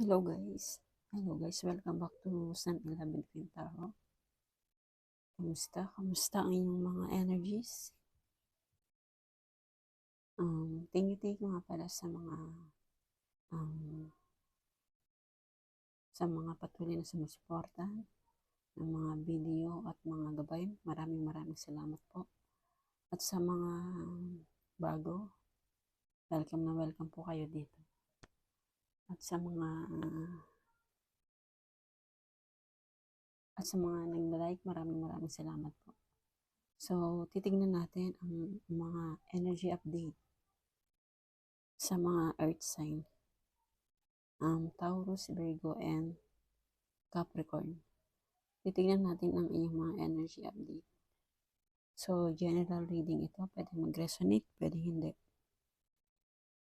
Hello guys. Hello guys, welcome back to Sun 11 Pintaro. Kamusta? Kamusta ang inyong mga energies? Um, thank you, thank you nga pala sa mga um, sa mga patuloy na sumusuporta ng mga video at mga gabay. Maraming maraming salamat po. At sa mga bago, welcome na welcome po kayo dito. At sa mga at sa mga nag-like, maraming maraming salamat po. So, titignan natin ang mga energy update sa mga earth sign. Um, Taurus, Virgo, and Capricorn. Titignan natin ang iyong mga energy update. So, general reading ito. Pwede mag-resonate, pwede hindi.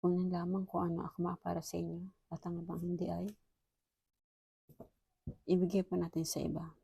Kunin lamang kung ano akma para sa inyo at ang ibang hindi ay ibigay po natin sa iba.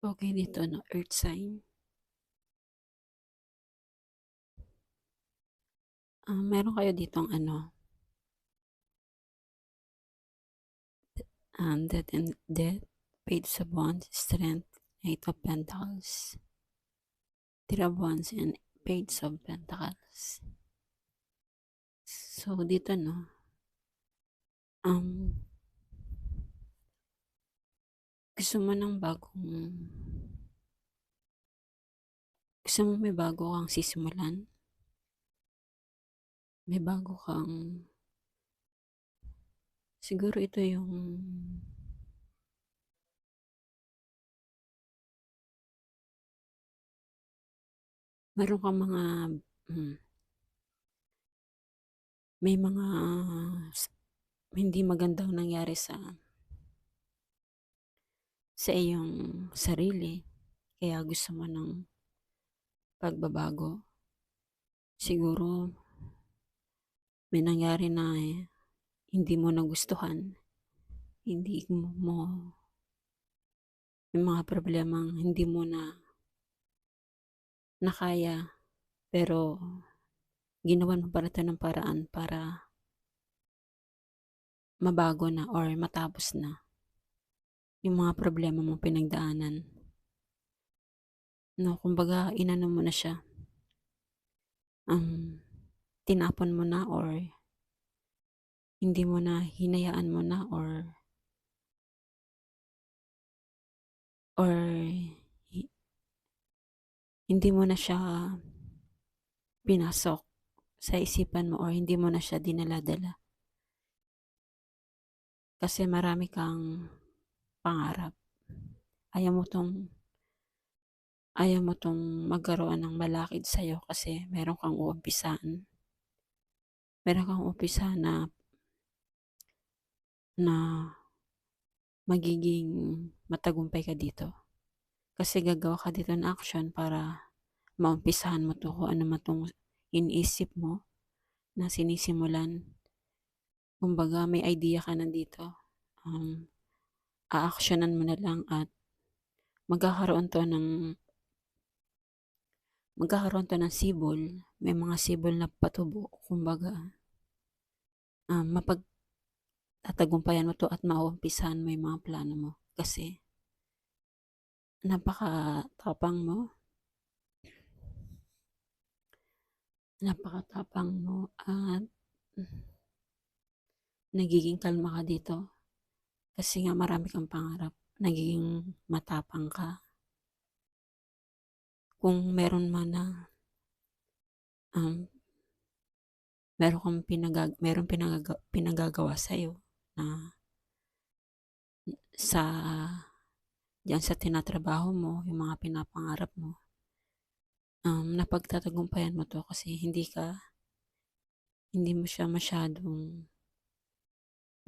Okay dito, no? Earth sign. Ah, meron kayo ditong ano, um, death and death, page of wands, strength, eight of pentacles, three of wands, and page of pentacles. So, dito, no, um, gusto mo ng bagong, gusto mo may bago kang sisimulan? May bago kang, siguro ito yung, meron kang mga, hmm, may mga hindi magandang nangyari sa sa iyong sarili. Kaya gusto mo ng pagbabago. Siguro may nangyari na eh, hindi mo nagustuhan hindi mo, may mga problemang hindi mo na nakaya pero ginawan mo para ito ng paraan para mabago na or matapos na yung mga problema mo pinagdaanan. No, kumbaga inano mo na siya. Um, tinapon mo na or hindi mo na hinayaan mo na or or hindi mo na siya pinasok sa isipan mo or hindi mo na siya dinaladala. Kasi marami kang pangarap. Ayaw mo tong ayaw mo tong magkaroon ng malakid sa'yo kasi meron kang uumpisaan. Meron kang umpisa na na magiging matagumpay ka dito. Kasi gagawa ka dito ng action para maumpisahan mo to kung ano man tong iniisip mo na sinisimulan. Kumbaga may idea ka na dito. Um, a-actionan mo na lang at magkakaroon to ng magkakaroon to ng sibol. May mga sibol na patubo. Kumbaga, um, mapag tatagumpayan mo to at mauumpisahan mo yung mga plano mo. Kasi, napakatapang mo. Napakatapang mo at nagiging kalma ka dito. Kasi nga marami kang pangarap. Nagiging matapang ka. Kung meron man na um, meron kang pinagag meron pinagaga, pinagagawa sa iyo na sa diyan sa tinatrabaho mo, yung mga pinapangarap mo. Um, napagtatagumpayan mo to kasi hindi ka hindi mo siya masyadong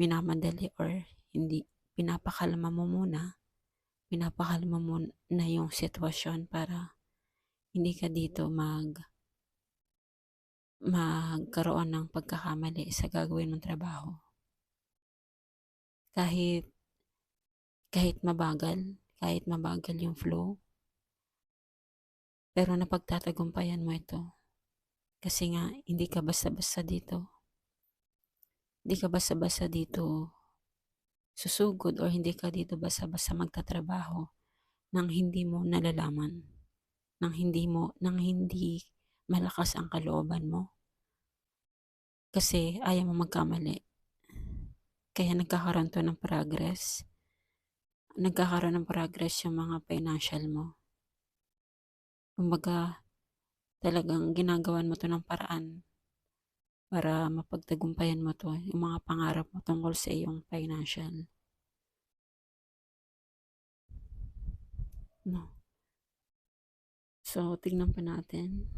minamadali or hindi pinapakalma mo muna pinapakalma mo na yung sitwasyon para hindi ka dito mag magkaroon ng pagkakamali sa gagawin mong trabaho. Kahit kahit mabagal, kahit mabagal yung flow, pero napagtatagumpayan mo ito. Kasi nga, hindi ka basta-basta dito. Hindi ka basta-basta dito susugod or hindi ka dito basta-basta magtatrabaho nang hindi mo nalalaman nang hindi mo, nang hindi malakas ang kalooban mo. Kasi ayaw mo magkamali. Kaya nagkakaroon to ng progress. Nagkakaroon ng progress yung mga financial mo. Kumbaga, talagang ginagawan mo to ng paraan para mapagtagumpayan mo to, yung mga pangarap mo tungkol sa iyong financial. No. So, tignan pa natin.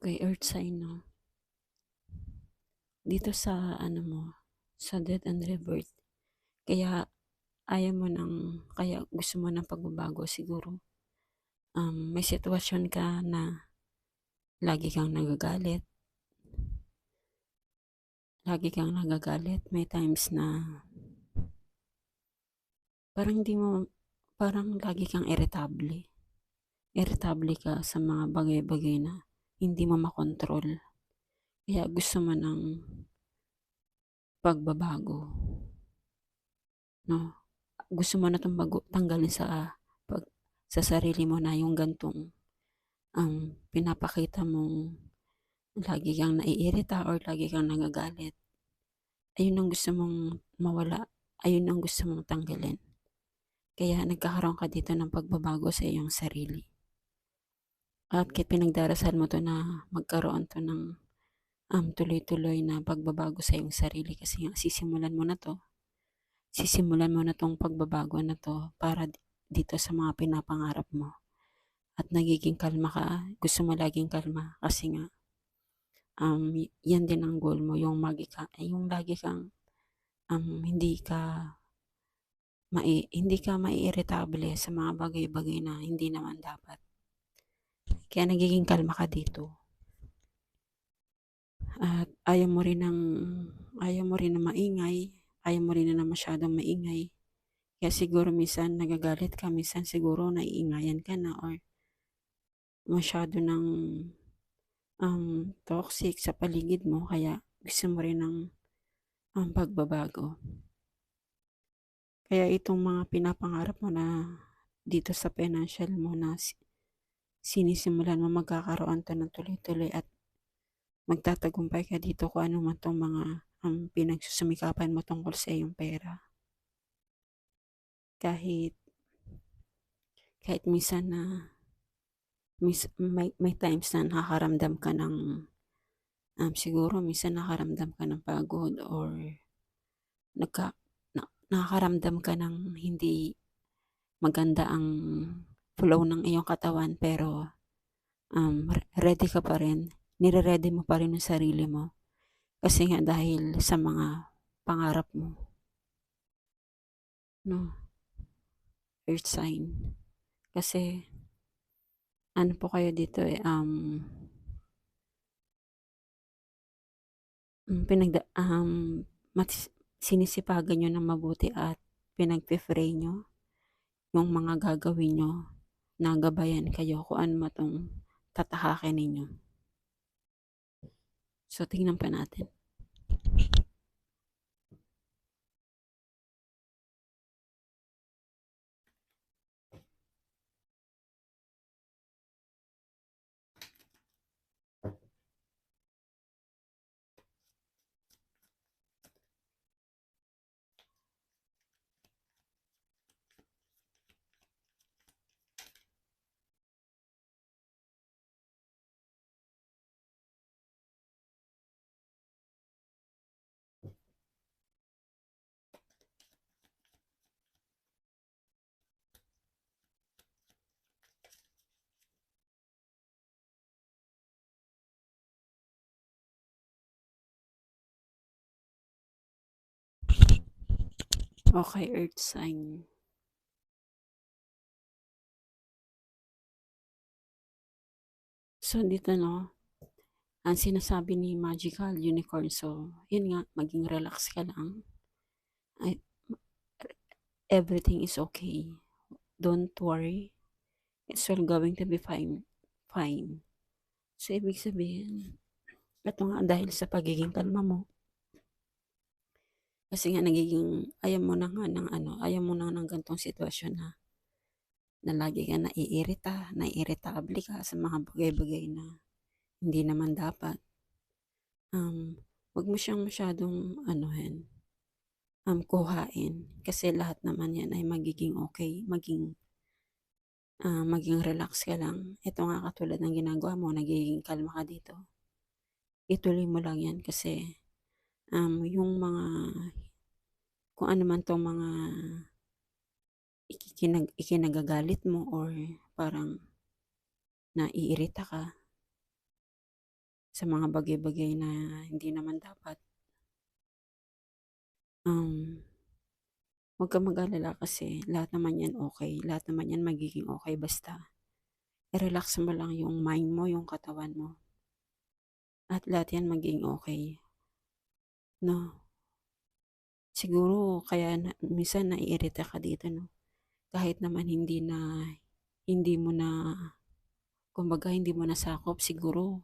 Okay, earth sign, no? Dito sa, ano mo, sa death and rebirth. Kaya, ayaw mo ng, kaya gusto mo ng pagbabago siguro. Um, may sitwasyon ka na lagi kang nagagalit. Lagi kang nagagalit. May times na parang hindi mo, parang lagi kang irritable. irritable ka sa mga bagay-bagay na hindi mo makontrol. Kaya gusto mo ng pagbabago. No? Gusto mo na itong tanggalin sa, pag, sa sarili mo na yung gantong ang um, pinapakita mong lagi kang naiirita or lagi kang nagagalit. Ayun ang gusto mong mawala. Ayun ang gusto mong tanggalin. Kaya nagkakaroon ka dito ng pagbabago sa iyong sarili. At kaya pinagdarasal mo to na magkaroon to ng um, tuloy-tuloy na pagbabago sa iyong sarili kasi nga sisimulan mo na to. Sisimulan mo na tong pagbabago na to para dito sa mga pinapangarap mo at nagiging kalma ka, gusto mo laging kalma kasi nga um, yan din ang goal mo, yung magi ka, yung lagi kang um, hindi ka mai, hindi ka maiirritable sa mga bagay-bagay na hindi naman dapat. Kaya nagiging kalma ka dito. At ayaw mo rin ng ayaw mo rin na maingay, ayaw mo rin na masyadong maingay. Kaya siguro minsan nagagalit ka, minsan siguro naiingayan ka na or masyado ng um, toxic sa paligid mo kaya gusto mo rin ng um, pagbabago. Kaya itong mga pinapangarap mo na dito sa financial mo na sinisimulan mo magkakaroon to ng tuloy-tuloy at magtatagumpay ka dito kung ano man tong mga um, pinagsusumikapan mo tungkol sa iyong pera. Kahit kahit minsan na mis, may, may times na nakakaramdam ka ng um, siguro minsan nakakaramdam ka ng pagod or nagka, na, nakakaramdam ka ng hindi maganda ang flow ng iyong katawan pero um, ready ka pa rin. Nire-ready mo pa rin ang sarili mo. Kasi nga dahil sa mga pangarap mo. No? Earth sign. Kasi ano po kayo dito eh, um, mm, pinagda, um, matis, sinisipagan nyo ng mabuti at pinagpe-pray nyo yung mga gagawin nyo na gabayan kayo kung ano matong tatahakin ninyo. So, tingnan pa natin. Okay, earth sign. So, dito no, ang sinasabi ni Magical Unicorn, so, yun nga, maging relax ka lang. I, everything is okay. Don't worry. It's all going to be fine. Fine. So, ibig sabihin, ito nga dahil sa pagiging kalma mo, kasi nga nagiging, ayaw mo na nga ng ano, ayaw mo na ng gantong sitwasyon na, na lagi ka naiirita, naiirritable ka sa mga bagay-bagay na hindi naman dapat. Um, wag mo siyang masyadong anuhin, um, kuhain. Kasi lahat naman yan ay magiging okay, maging uh, maging relax ka lang. Ito nga katulad ng ginagawa mo, nagiging kalma ka dito. Ituloy mo lang yan kasi um, yung mga kung ano man tong mga ikinag, ikinagagalit mo or parang naiirita ka sa mga bagay-bagay na hindi naman dapat. Um, huwag ka mag-alala kasi lahat naman yan okay. Lahat naman yan magiging okay basta i-relax mo lang yung mind mo, yung katawan mo. At lahat yan magiging okay. No? Siguro kaya na, minsan naiirita ka dito, no? Kahit naman hindi na, hindi mo na kumbaga hindi mo nasakop siguro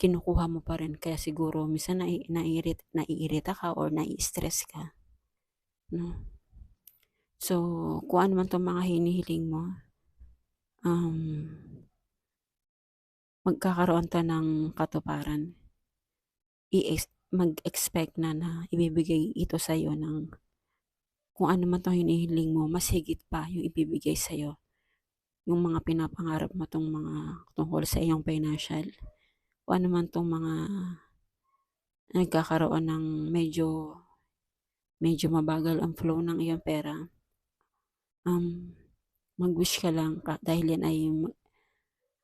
kinukuha mo pa rin kaya siguro minsan nai naiirit naiirita ka or nai-stress ka, 'no. So, kung ano man 'tong mga hinihiling mo, um magkakaroon 'to ng katuparan. I-ex mag-expect na na ibibigay ito sa'yo ng kung ano man 'tong hinihiling mo mas higit pa yung ibibigay sa'yo. Yung mga pinapangarap mo 'tong mga tungkol sa iyong financial, kung ano man 'tong mga nagkakaroon ng medyo medyo mabagal ang flow ng iyong pera, um, mag-wish ka lang dahil yan ay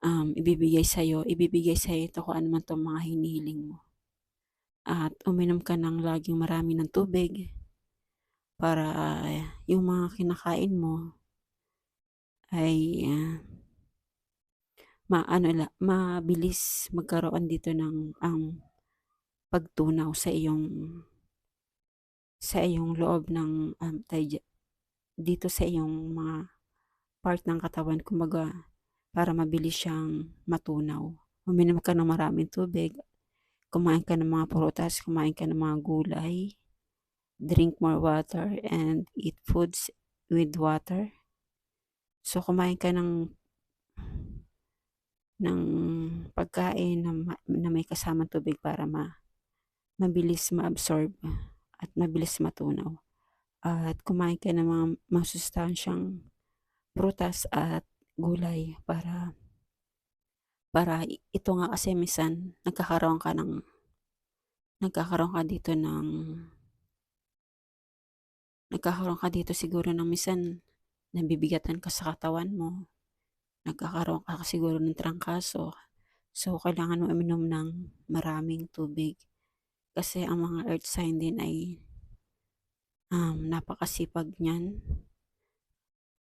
um, ibibigay sa'yo ibibigay sa'yo ito kung ano man 'tong mga hinihiling mo. At uminom ka ng laging marami ng tubig para yung mga kinakain mo ay, ah maano la mabilis magkaroon dito ng ang pagtunaw sa iyong sa iyong loob ng, um, tawag dito sa iyong mga part ng katawan kumbaga para mabilis siyang matunaw. Uminom ka ng maraming tubig, kumain ka ng mga prutas, kumain ka ng mga gulay, drink more water and eat foods with water. So, kumain ka ng ng pagkain na na may kasamang tubig para ma mabilis ma-absorb at mabilis matunaw. At kumain ka ng mga masustansyang prutas at gulay para para ito nga kasi minsan nagkakaroon ka ng nagkakaroon ka dito ng nagkakaroon ka dito siguro ng minsan nabibigatan ka sa katawan mo, nagkakaroon ka siguro ng trangkaso. So, kailangan mo uminom ng maraming tubig. Kasi ang mga earth sign din ay um, napakasipag niyan.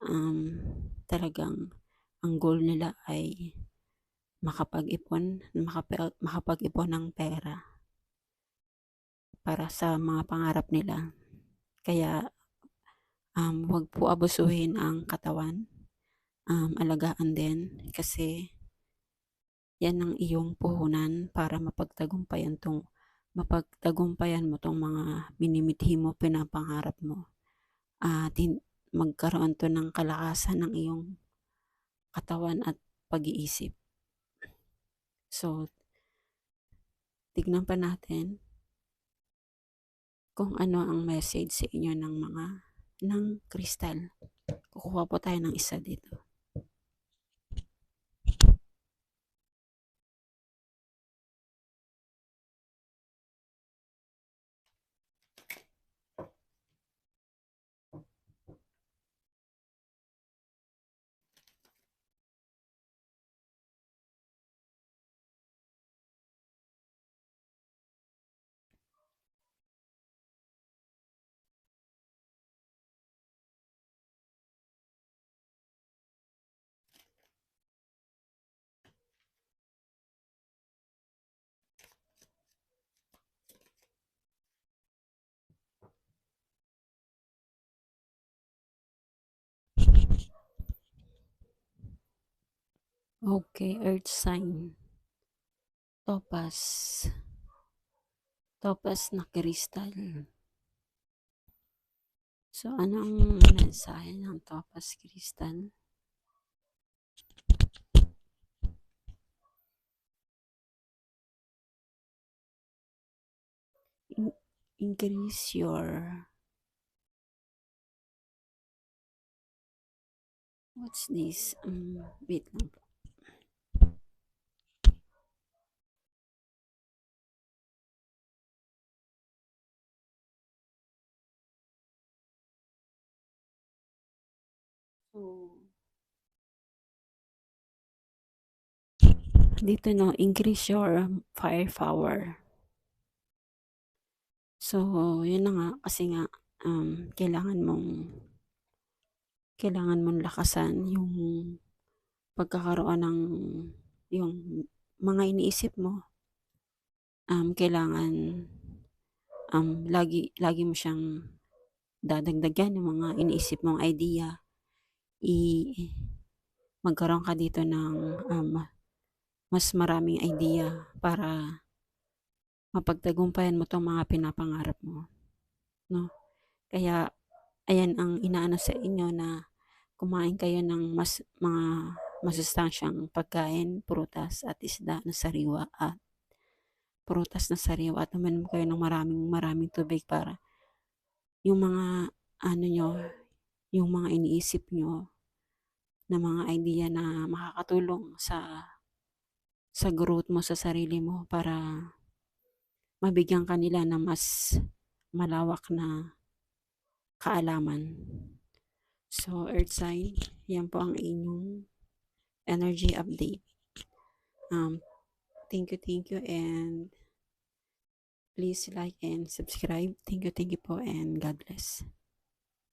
Um, talagang ang goal nila ay makapag-ipon, makapag makapag-ipon ng pera para sa mga pangarap nila. Kaya um, wag po abusuhin ang katawan. Um, alagaan din kasi yan ang iyong puhunan para mapagtagumpayan tong mapagtagumpayan mo tong mga minimithi mo, pinapangarap mo. At hin magkaroon 'to ng kalakasan ng iyong katawan at pag-iisip. So tignan pa natin kung ano ang message sa inyo ng mga ng kristal. Kukuha po tayo ng isa dito. Okay, earth sign. Topaz. Topaz na kristal. So, ano ang mensahe ng topaz crystal? In increase your What's this? Um, wait lang dito 'no, increase your firepower. So, yun na nga, kasi nga, um, kailangan mong kailangan mong lakasan yung pagkakaroon ng yung mga iniisip mo. Um, kailangan, um, lagi lagi mo siyang dadagdagan yung mga iniisip mong idea. I magkaroon ka dito ng, um, mas maraming idea para mapagtagumpayan mo 'tong mga pinapangarap mo, 'no? Kaya ayan ang inaano sa inyo na kumain kayo ng mas mga masustansyang pagkain, prutas at isda na sariwa at prutas na sariwa at uminom kayo ng maraming-maraming tubig para yung mga ano niyo, yung mga iniisip niyo na mga idea na makakatulong sa sa growth mo sa sarili mo para mabigyan ka nila ng mas malawak na kaalaman. So, earth sign, yan po ang inyong energy update. Um, thank you, thank you, and please like and subscribe. Thank you, thank you po, and God bless.